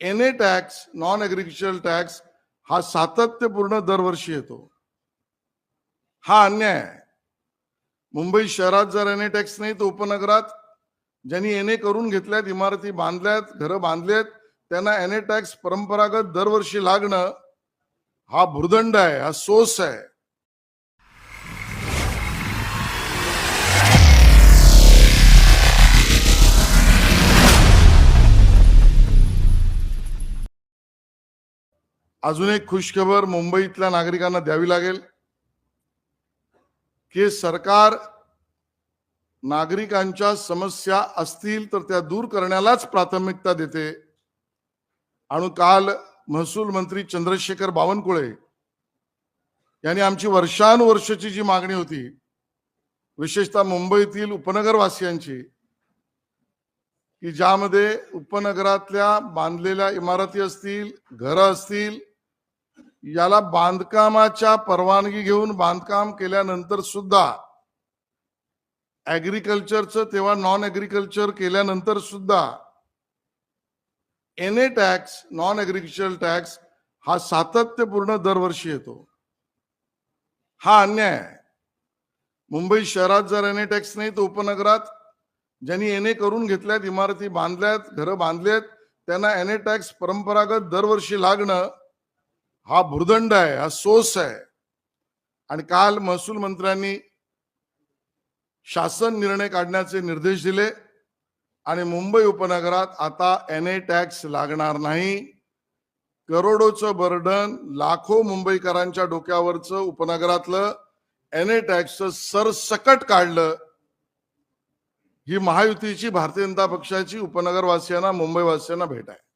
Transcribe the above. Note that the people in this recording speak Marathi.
N A tax non agricultural tax हा सातत्यपूर्ण दरवर्षी येतो. हा अन्याय आहे. मुंबई शहरात जर एन ए टॅक्स नाही तर उपनगरात ज्यांनी एन ए करून घेतल्यात इमारती बांधल्यात घरं बांधलेत त्यांना एन ए टॅक्स परंपरागत दरवर्षी लागणं हा भुर्दंड आहे हा सोस आहे. अजून एक खुशखबर मुंबईतल्या नागरिकांना द्यावी लागेल की सरकार नागरिकांच्या समस्या असतील तर त्या दूर करण्यालाच प्राथमिकता देते. आणि काल महसूल मंत्री चंद्रशेखर बावनकुळे यांनी आमची वर्षानुवर्षाची जी मागणी होती विशेषतः मुंबईतील उपनगरवासियांची की ज्यामध्ये उपनगरातल्या बांधलेल्या इमारती असतील घरं असतील याला बांधकामाच्या परवानगी घेऊन बांधकाम केल्यानंतर सुद्धा ऍग्रिकल्चरचं तेव्हा नॉन ऍग्रिकल्चर केल्यानंतर सुद्धा N A tax non agriculture tax हा सातत्यपूर्ण दरवर्षी येतो. हा अन्याय आहे. मुंबई शहरात जर एन ए टॅक्स नाही तर उपनगरात ज्यांनी एन ए करून घेतल्यात इमारती बांधल्यात घरं बांधल्यात त्यांना एन ए टॅक्स परंपरागत दरवर्षी लागणं हा भुर्दंड आहे हा सोस आहे. आणि काल महसूल मंत्र्यांनी शासन निर्णय काढण्याचे निर्देश दिले आणि मुंबई उपनगरात आता एन ए टॅक्स लागणार नाही. करोडोचं बर्डन लाखो मुंबईकरांच्या डोक्यावरचं उपनगरातलं एन ए टॅक्सचं सरसकट काढलं. ही महायुतीची भारतीय जनता पक्षाची उपनगरवासियांना मुंबईवासियांना भेट आहे.